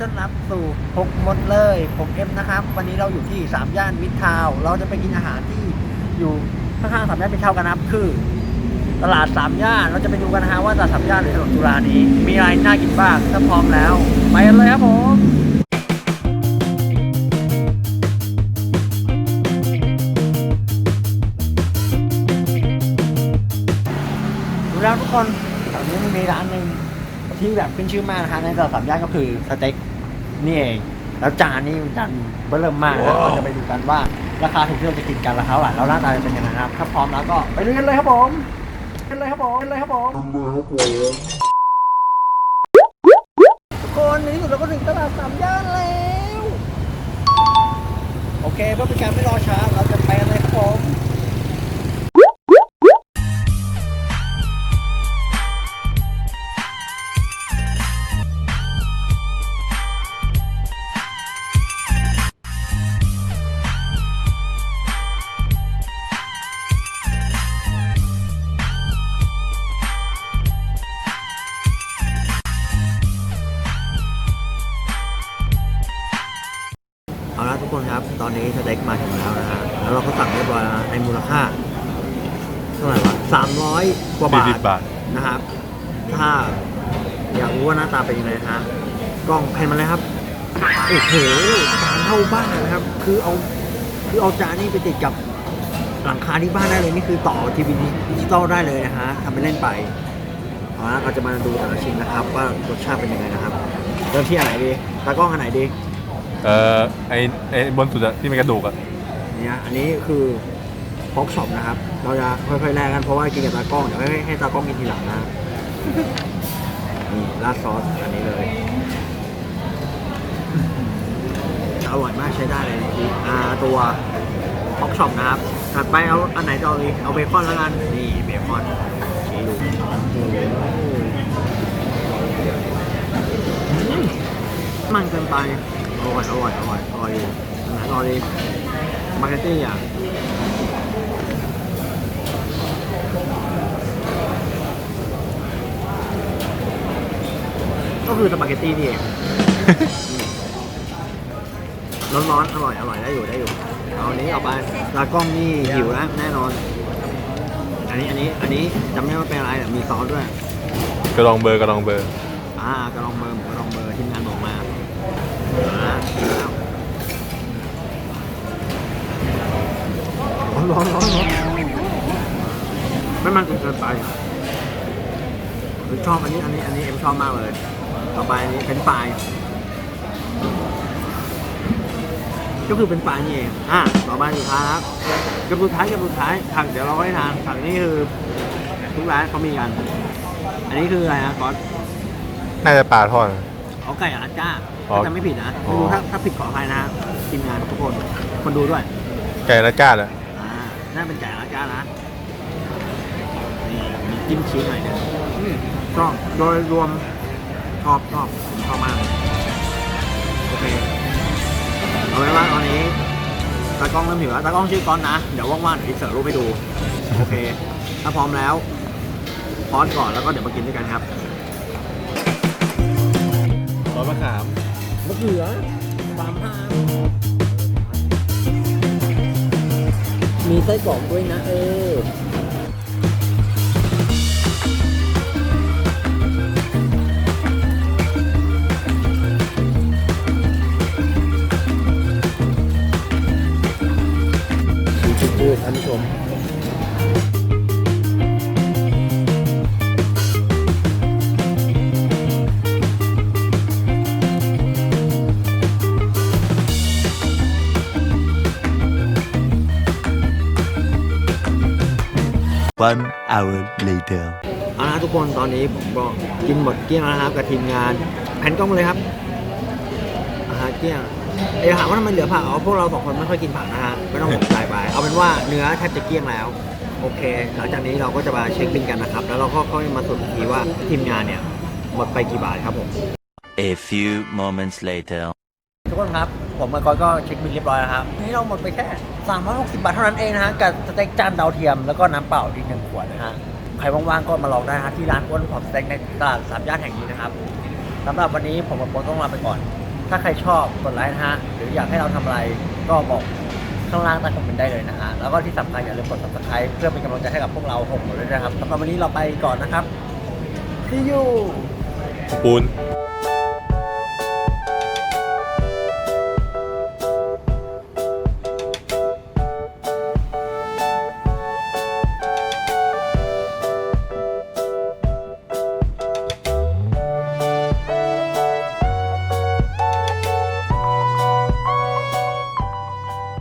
ต้อนรับสู่หกหมดเลย ผมเอ็มนะครับ วันนี้เราอยู่ที่สามย่านมิตรทาวเราจะไปกินอาหารที่อยู่ข้างๆสามย่านมิตรทาวกันนะครับคือ ตลาดสามย่านเราจะไปดูกันนะฮะว่าตลาดสามย่านหรือถนนจุฬานี้ มีอะไรน่ากินบ้างถ้าพร้อมแล้ว ไปกันเลยครับผมดูแล้วทุกคนตอนนี้มันมีร้านหนึ่งที่แบบขึ้นชื่อมากนะฮะในตลาดสามย่านก็คือสเต็ก นี่เอง แล้วจานนี่จานเบิ่มมากนะเราจะไปดูกันว่าราคาถูกที่เราจะกินกันราคาเท่าไหร่แล้วหน้าตาจะเป็นยังไงนะครับ ถ้าพร้อมแล้วก็ไปดูกันเลยครับผมไปเลยครับผมไปเลยครับผมทุกคนในที่สุดเราก็ถึงตลาดสามย่านแล้ว โอเคเพื่อเป็นการไม่รอช้าเราจะ เอาละทุกคนครับ ตอนนี้สเต็กมาถึงแล้วนะฮะ แล้วเราก็สั่งเรียบร้อยแล้วนะในมูลค่าเท่าไหร่วะสามร้อยกว่าบาสี่สิทบบาท นะครับ ถ้าอยากรู้ว่าหน้าตาเป็นยังไงนะฮะ กล้องแพนมาเลยครับ โอ้โหจานเท่าบ้านนะครับ คือเอา คือเอาจานนี่ไปติดกับหลังคาที่บ้านได้เลย นี่คือต่อทีวีดิจิตอลได้เลยนะฮะทำไปเล่นไปเอาละเราจะมาดูแต่ละชิ้นนะครับ ว่ารสชาติเป็นยังไงนะครับ เริ่มที่อันไหนดี ตากล้องอันไหนดี เอ่อไอไอบนสุดอะที่มีกระดูกอะเนี่ยอันนี้คือพอกช็อปนะครับ เราจะค่อยๆแลกกันเพราะว่ากินกับตากล้องเดี๋ยวให้ให้ตากล้องกินทีหลังนะนี่ราดซอสอันนี้เลยอร่อยมากใช้ได้เลยคืออ่าตัวพอกช็อปนะครับถัดไปเอาอันไหนต่อเลยเอาเบคอนแล้วกันนี่เบคอนชี้ดูมันเกินไป ร่อยอร่อยอร่อยอร่อยอร่อยดีมาร์เก็ตตี้อะก็คือสปาเกตตี้นี่เองร้อนๆ อร่อย อร่อยได้อยู่ได้อยู่ เอาอันนี้เอาไปตากล้องนี่หิวแล้วแน่นอน อันนี้อันนี้อันนี้จำไม่ได้ว่าเป็นอะไรแต่มีซอสด้วย กระดองเบอร์กระดองเบอร์ อ่ากระลองเบอร์หมูกระลองเบอร์ที ร้อนร้อนร้อนร้อนไม่มันจนเกินไปผมชอบอันนี้อันนี้อันนี้เอ็มชอบมากเลย ต่อไปอันนี้เป็นปลายก็คือเป็นปลายนี่เองอะต่อไปสุดท้ายครับกับสุดท้ายกับสุดท้ายผักเดี๋ยวเราไว้ทานผักนี่คือทุกร้านเขามีกัน อันนี้คืออะไรนะก๊อตน่าจะปลาทอดเอาไก่อาจ้า อ๋อถ้าจำไม่ผิดนะอ๋อไม่รู้ถ้าถ้าผิดขออภัยนะทีมงานทุกคน คนดูด้วยไก่ละก้าอะอ่าน่าเป็นไก่อาจ้านะนี่มีจิ้มชีสหน่อยหนึงอืมชอบโดยรวมชอบชอบผมชอบมากโอเคเอาไว้ว่าตอนนี้ตากล้องเริ่มหิวแล้วตากล้องชื่อก้อนนะ เดี๋ยวว่างๆเดี๋ยวเสิร์ฟรูปให้ดู โอเค ถ้าพร้อมแล้วพอสก่อนแล้วก็เดี๋ยวมากินด้วยกันครับ ซอสมะขาม มะเขือปามห้ามีไส้กรอกด้วยนะเออดูจืดท่านผู้ชม One hour later. เอาละทุกคนตอนนี้ผมก็กินหมดเกลี้ยงแล้วนะครับกับทีมงาน แผ่นกล้องมาเลยครับอาหารเกลี้ยงเดี๋ยวถามว่าทำไมเหลือผักเอาพวกเราสองคนไม่ค่อยกินผักนะฮะไม่ต้องสงสัยไปเอาเป็นว่าเนื้อแทบจะเกลี้ยงแล้ว โอเค หลังจากนี้เราก็จะมาเช็คบินกันนะครับ แล้วเราก็ค่อยมาสรุปอีกทีว่าทีมงานเนี่ยหมดไปกี่บาทครับผม A few moments later. ทุกคนครับ ผมกับก้อยก็เช็คบินเรียบร้อยแล้วครับ นี่เราหมดไปแค่ 360 บาทเท่านั้นเองนะฮะกับสเต็กจานดาวเทียมแล้วก็น้ำเปล่าอีกหนึ่งขวดนะฮะใครว่างๆก็มาลองได้นะฮะที่ร้านอ้วนขอบสเต็กในตลาดสามย่านแห่งนี้นะครับสำหรับวันนี้ผมกับโปต้องลาไปก่อน ถ้าใครชอบกดไลค์นะฮะหรืออยากให้เราทำอะไรก็บอกข้างล่างใต้คอมเมนต์ได้เลยนะฮะแล้วก็ที่สำคัญอย่าลืมกด subscribe เพื่อเป็นกำลังใจให้กับพวกเราหกหมดด้วยนะครับสำหรับวันนี้เราไปก่อนนะครับ See you ปูน